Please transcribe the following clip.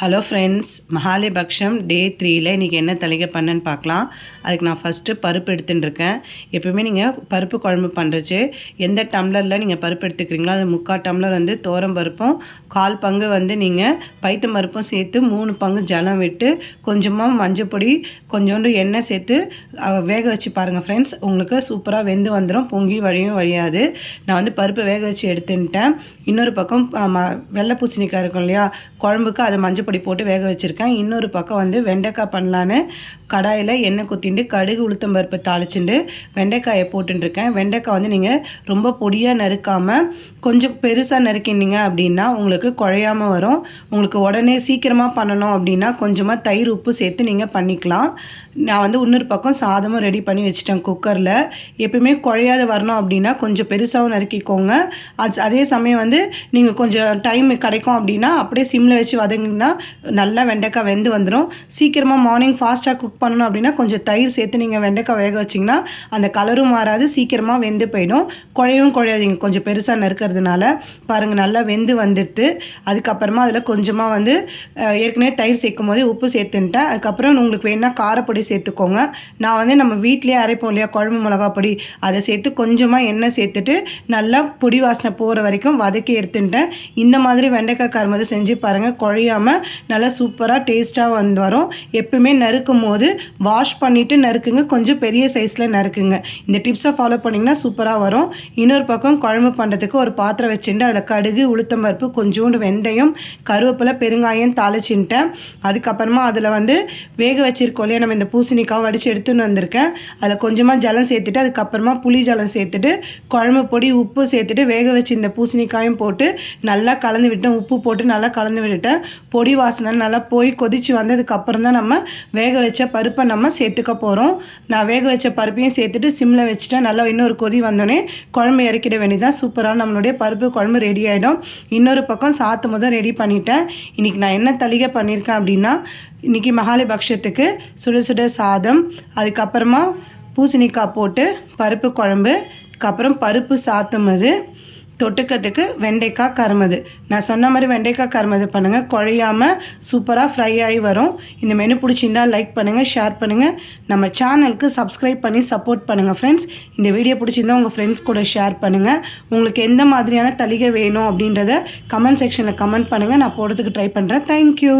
Hello friends மகாலிபக்ஷம் டே த்ரீயில் இன்றைக்கி என்ன தலைக பண்ணேன்னு பார்க்கலாம். அதுக்கு நான் ஃபஸ்ட்டு பருப்பு எடுத்துட்டுருக்கேன். எப்பவுமே நீங்கள் பருப்பு குழம்பு பண்ணுறச்சு எந்த டம்ளரில் நீங்கள் பருப்பு எடுத்துக்கிறீங்களோ அது முக்கால் டம்ளர் வந்து தோரம் பருப்பும் கால் பங்கு வந்து நீங்கள் பைத்தம் பருப்பும் சேர்த்து மூணு பங்கு ஜலம் விட்டு கொஞ்சமாக மஞ்சள் பொடி கொஞ்சோண்டு எண்ணெய் சேர்த்து வேக வச்சு பாருங்கள் ஃப்ரெண்ட்ஸ் உங்களுக்கு சூப்பராக வெந்து வந்துடும் பொங்கி வழியும் வழியாது. நான் வந்து பருப்பு வேக வச்சு எடுத்துன்ட்டேன் இன்னொரு பக்கம் வெள்ளை பூசணிக்காய் இருக்கும் இல்லையா குழம்புக்கு அதை மஞ்சள் பொடி போட்டு வேக வச்சுருக்கேன். இன்னொரு பக்கம் வந்து வெண்டைக்காய் பண்ணலான்னு கடாயில் எண்ணெய் குத்திண்டு கடுகு உளுத்தம் பருப்பு தாளிச்சுட்டு வெண்டைக்காயை போட்டுருக்கேன் வெண்டைக்காய் வந்து நீங்கள் ரொம்ப பொடியாக நறுக்காமல் கொஞ்சம் பெருசாக நறுக்கினீங்க அப்படின்னா உங்களுக்கு குழையாமல் வரும். உங்களுக்கு உடனே சீக்கிரமாக பண்ணணும் அப்படின்னா கொஞ்சமாக தயிர் உப்பு சேர்த்து நீங்கள் பண்ணிக்கலாம். நான் வந்து இன்னொரு பக்கம் சாதமும் ரெடி பண்ணி வச்சுட்டேன் குக்கரில். எப்பயுமே குழையாத வரணும் அப்படின்னா கொஞ்சம் பெருசாகவும் நறுக்கிக்கோங்க. அது அதே சமயம் வந்து நீங்கள் கொஞ்சம் டைம் கிடைக்கும் அப்படின்னா அப்படியே சிம்மில் வச்சு வதங்கினா நல்லா வெண்டைக்காய் வெந்து வந்துடும் சீக்கிரமாக மார்னிங் ஃபாஸ்ட்டாக குக் பண்ணணும் அப்படின்னா கொஞ்சம் தயிர் சேர்த்து நீங்கள் வெண்டைக்காய் வேக வச்சிங்கன்னா அந்த கலரும் மாறாது சீக்கிரமாக வெந்து போயிடும். குழையும் குழையாதீங்க. கொஞ்சம் பெருசாக நறுக்கிறதுனால பாருங்கள் நல்லா வெந்து வந்துடுது. அதுக்கப்புறமா அதில் கொஞ்சமாக வந்து ஏற்கனவே தயிர் சேர்க்கும் போதே உப்பு சேர்த்துன்ட்டேன். அதுக்கப்புறம் உங்களுக்கு வேணால் காரப்பொடி சேர்த்துக்கோங்க. நான் வந்து நம்ம வீட்லேயே அரைப்போம் இல்லையா குழம்பு மிளகா பொடி அதை சேர்த்து கொஞ்சமாக எண்ணெய் சேர்த்துட்டு நல்லா பொடி வாசனை போகிற வரைக்கும் வதக்கி எடுத்துட்டேன் இந்த மாதிரி வெண்டைக்காய் கரும்பு செஞ்சு பாருங்கள் குழையாமல் நல்லா சூப்பராக டேஸ்ட்டாக வந்து வரும். எப்பவுமே நறுக்கும் போது வாஷ் பண்ணிவிட்டு நறுக்குங்க. கொஞ்சம் பெரிய சைஸில் நறுக்குங்க. இந்த டிப்ஸை ஃபாலோ பண்ணிங்கன்னா சூப்பராக வரும். இன்னொரு பக்கம் குழம்பு பண்ணுறதுக்கு ஒரு பாத்திரம் வச்சுட்டு அதில் கடுகு உளுத்தம் பருப்பு கொஞ்சோண்டு வெந்தயம் கருவேப்பிலை பெருங்காயம் தாளிச்சுட்டேன் அதுக்கப்புறமா அதில் வந்து வேக வச்சிருக்கோம் இல்லையா நம்ம இந்த பூசணிக்காய் வடித்து எடுத்துன்னு வந்திருக்கேன். அதில் கொஞ்சமாக ஜலம் சேர்த்துட்டு அதுக்கப்புறமா புளி ஜலம் சேர்த்துட்டு குழம்பு பொடி உப்பு சேர்த்துட்டு வேக வச்சு இந்த பூசணிக்காயும் போட்டு நல்லா கலந்து விட்டேன். உப்பு போட்டு நல்லா கலந்து விட்டுட்டேன். பொடி வாசனை நல்லா போய் கொதித்து வந்ததுக்கப்புறம் தான் நம்ம வேக வச்ச பருப்பை நம்ம சேர்த்துக்க போகிறோம் நான் வேக வச்ச பருப்பையும் சேர்த்துட்டு சிம்மில் வச்சுட்டேன். நல்லா இன்னொரு கொதி வந்தோடனே குழம்பு இறக்கிட வேண்டியதான் சூப்பராக நம்மளுடைய பருப்பு குழம்பு ரெடி ஆகிடும் இன்னொரு பக்கம் சாத்து முதல் ரெடி பண்ணிட்டேன். இன்றைக்கி நான் என்ன தளிகை பண்ணியிருக்கேன் அப்படின்னா இன்றைக்கி மகாலிபக்ஷத்துக்கு சுட சுட சாதம் அதுக்கப்புறமா பூசணிக்காய் போட்டு பருப்பு குழம்பு அதுக்கப்புறம் பருப்பு சாத்தும் அது. தொட்டுக்கிறதுக்கு வெண்டைக்காய் கருமது. நான் சொன்ன மாதிரி வெண்டைக்காய் கருமது பண்ணுங்கள் குழையாமல் சூப்பராக ஃப்ரை ஆகி வரும். இந்த மெனு பிடிச்சிருந்தால் லைக் பண்ணுங்கள் ஷேர் பண்ணுங்கள் நம்ம சேனலுக்கு சப்ஸ்கிரைப் பண்ணி சப்போர்ட் பண்ணுங்கள் ஃப்ரெண்ட்ஸ் இந்த வீடியோ பிடிச்சிருந்தால் உங்கள் ஃப்ரெண்ட்ஸ் கூட ஷேர் பண்ணுங்கள் உங்களுக்கு எந்த மாதிரியான தலிகை வேணும் அப்படின்றத கமெண்ட் செக்ஷனில் கமெண்ட் பண்ணுங்கள் நான் போடுறதுக்கு ட்ரை பண்ணுறேன் தேங்க்யூ